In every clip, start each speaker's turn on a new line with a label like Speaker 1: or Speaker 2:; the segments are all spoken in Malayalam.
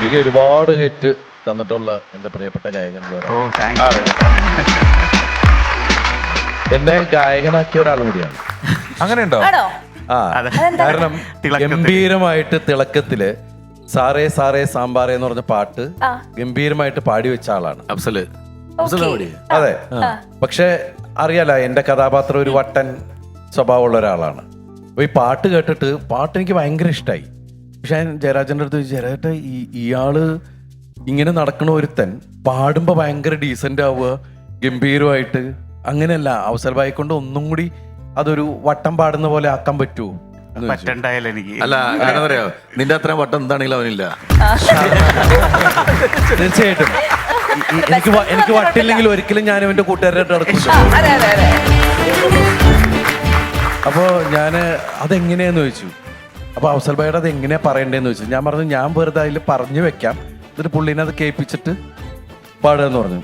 Speaker 1: എനിക്ക് ഒരുപാട് ഹിറ്റ് തന്നിട്ടുള്ള എന്റെ പ്രിയപ്പെട്ട ഗായകൻ എന്ന് ഗായകനാക്കിയ ഒരാൾ കൂടിയാണ്.
Speaker 2: അങ്ങനെയുണ്ടോ?
Speaker 3: ഉണ്ടോ
Speaker 1: ആ. കാരണം ഗംഭീരമായിട്ട് തിളക്കത്തിൽ സാറേ സാറേ സാമ്പാറേ എന്ന് പറഞ്ഞ പാട്ട് ഗംഭീരമായിട്ട് പാടി വെച്ച ആളാണ്. അതെ. പക്ഷെ അറിയാലോ എന്റെ കഥാപാത്രം ഒരു വട്ടൻ സ്വഭാവമുള്ള ഒരാളാണ്. അപ്പൊ ഈ പാട്ട് കേട്ടിട്ട് പാട്ട് എനിക്ക് ഭയങ്കര ഇഷ്ടമായി പക്ഷെ ജയരാജന്റെ ജയരാജന്റെ അടുത്ത് ചോദിച്ചു, ജയരാജേട്ട ഈ ഇയാൾ ഇങ്ങനെ നടക്കണ ഒരുത്തൻ പാടുമ്പോൾ ഭയങ്കര ഡീസന്റ് ആവുക ഗംഭീരമായിട്ട്. അങ്ങനെയല്ല അവസരമായിക്കൊണ്ട് കൊണ്ട് ഒന്നും കൂടി അതൊരു വട്ടം പാടുന്ന പോലെ ആക്കാൻ പറ്റുമോ
Speaker 4: പറ്റണ്ടായാലും എനിക്ക്?
Speaker 5: അല്ല കാരണം പറയാ നിന്റെ അത്ര വട്ടം എന്താണെങ്കിലും അവനില്ല.
Speaker 1: തീർച്ചയായിട്ടും. എനിക്ക് എനിക്ക് വട്ടില്ലെങ്കിൽ ഒരിക്കലും ഞാൻ എന്റെ കൂട്ടുകാരായിട്ട് നടക്കില്ല അപ്പോൾ ഞാൻ അതെങ്ങനെയാന്ന് ചോദിച്ചു. അപ്പോൾ അവസൽ ഭായിയുടെ അത് എങ്ങനെയാ പറയണ്ടേന്ന് ചോദിച്ചു. ഞാൻ പറഞ്ഞു ഞാൻ വെറുതെ അതിൽ പറഞ്ഞു വെക്കാം. എന്നിട്ട് പുള്ളീനെ അത് കേൾപ്പിച്ചിട്ട് പാടുക പറഞ്ഞു.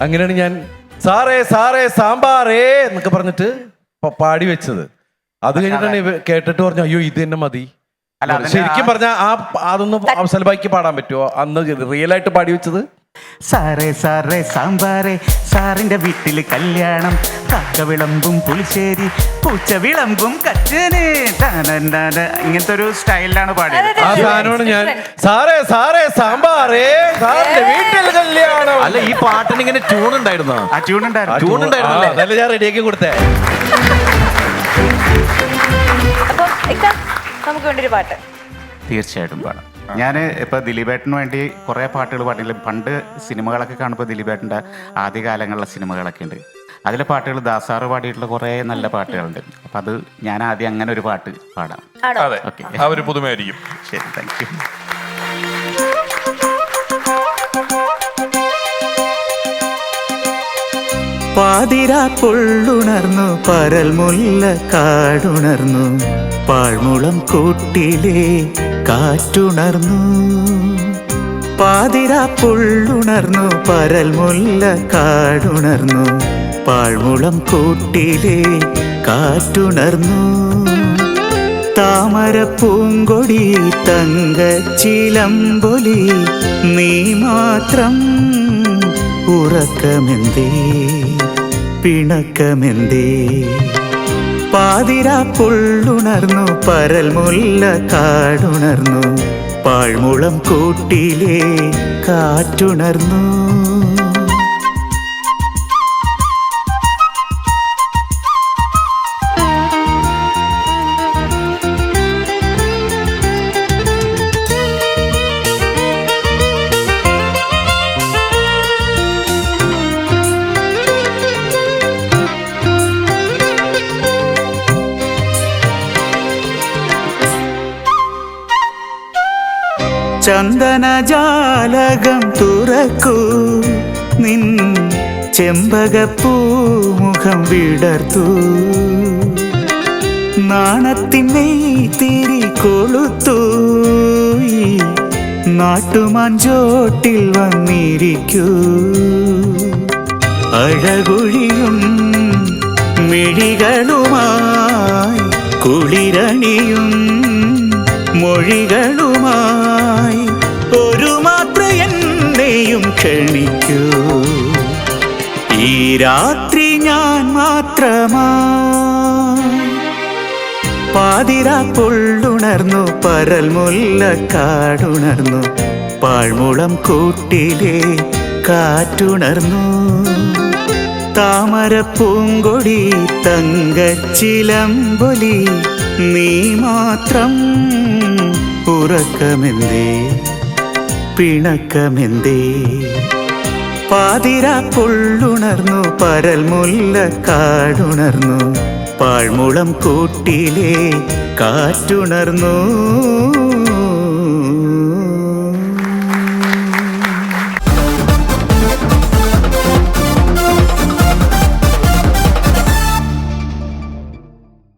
Speaker 1: അങ്ങനെയാണ് ഞാൻ സാറേ സാറേ സാമ്പാറേ എന്നൊക്കെ പറഞ്ഞിട്ട് പ- പാടി വെച്ചത്. അത് കഴിഞ്ഞിട്ടാണ് ഇവ കേട്ടിട്ട് പറഞ്ഞു അയ്യോ ഇത് തന്നെ മതി. ശരിക്കും പറഞ്ഞാൽ ആ അതൊന്നും അവസൽ ഭായിക്ക് പാടാൻ പറ്റുമോ? അന്ന് റിയൽ ആയിട്ട് പാടി വെച്ചത്?
Speaker 4: സാറേ സാറേ സാമ്പാറേ സാറിന്റെ വീട്ടിൽ കല്യാണം. കാക്ക വിളമ്പും പുളിശ്ശേരി പൂച്ച വിളമ്പും കച്ചന്. ഇങ്ങനത്തെ ഒരു സ്റ്റൈലിലാണ് പാടിയത്.
Speaker 1: ആ. സാധനമാണ് ഞാൻ സാറേ സാറേ സാമ്പാറേ സാറിന്റെ വീട്ടിൽ കല്യാണം.
Speaker 5: അല്ല ഈ പാട്ടിന് ഇങ്ങനെ ട്യൂൺ ഉണ്ടായിരുന്നോ?
Speaker 4: ആ ട്യൂൺ ഉണ്ടായിരുന്നു.
Speaker 5: ട്യൂൺ ഉണ്ടായിരുന്നല്ലേ?
Speaker 1: അതല്ല ഞാൻ റെഡിയാക്കി കൊടുത്തേ.
Speaker 3: അപ്പം ഇക്ക നമുക്ക് വേണ്ടി ഒരു പാട്ട്.
Speaker 4: തീർച്ചയായിട്ടും പാടാം. ഞാൻ ഇപ്പൊ ദിലീപേട്ടന് വേണ്ടി കുറേ പാട്ടുകൾ പാടില്ല പണ്ട് സിനിമകളൊക്കെ കാണുമ്പോൾ ദിലീപേട്ടന്റെ ആദ്യകാലങ്ങളിലെ സിനിമകളൊക്കെ ഉണ്ട്. അതിലെ പാട്ടുകൾ ദാസാറ് പാടിയിട്ടുള്ള കുറേ നല്ല പാട്ടുകളുണ്ട്. അപ്പം അത് ഞാൻ ആദ്യം അങ്ങനെ ഒരു പാട്ട് പാടാം.
Speaker 3: ഓക്കെ
Speaker 2: അതെ.
Speaker 4: ഓക്കേ.
Speaker 2: ആ ഒരു പുതുമയായിരിക്കും.
Speaker 4: ശരി താങ്ക് യു പാതിരാപ്പുള്ളുണർന്നു പരൽ മുല്ല കാടുണർന്നു പാഴ്മുളം കൂട്ടിലെ കാറ്റുണർന്നു. പാതിരാപ്പുള്ളുണർന്നു പരൽ മുല്ല കാടുണർന്നു പാഴ്മുളം കൂട്ടിലെ കാറ്റുണർന്നു. താമര പൂങ്കൊടി തങ്കച്ചിലമ്പൊലി നീ മാത്രം ഉറക്കമെന്തേ? പിണക്കമെന്തേ? പാതിരാ പുള്ളുണർന്നു പരൽ മുല്ല കാടുണർന്നു പാഴ്മുളം കൂട്ടിലേ കാറ്റുണർന്നു. ചന്ദനജാലകം തുറക്കൂ. നിൻ ചെമ്പകപ്പൂമുഖം വിടർത്തു. നാണത്തിനെയ് തിരി കൊളുത്തു. നാട്ടുമാഞ്ചോട്ടിൽ വന്നിരിക്കൂ. അഴകുഴിയും മിഴികളുമായി കുളിരണിയും മൊഴികളുമായി ഒരു മാത്ര എന്നെയും ക്ഷണിക്കൂ. ഈ രാത്രി ഞാൻ മാത്രമാ പാതിരാ പൊള്ളുണർന്നു പരൽ മുല്ല കാടുണർന്നു പാഴ്മുളം കൂട്ടിലെ കാറ്റുണർന്നു. താമര പൂങ്കൊടി തങ്കച്ചിലമ്പൊലി നീ മാത്രം ഉറക്കമെന്തേ പിണക്കമെന്തേ? പാതിരാ പൊള്ളുണർന്നു പരൽ മുല്ല കാടുണർന്നു പാഴ്മുളം കൂട്ടിലെ കാറ്റുണർന്നു.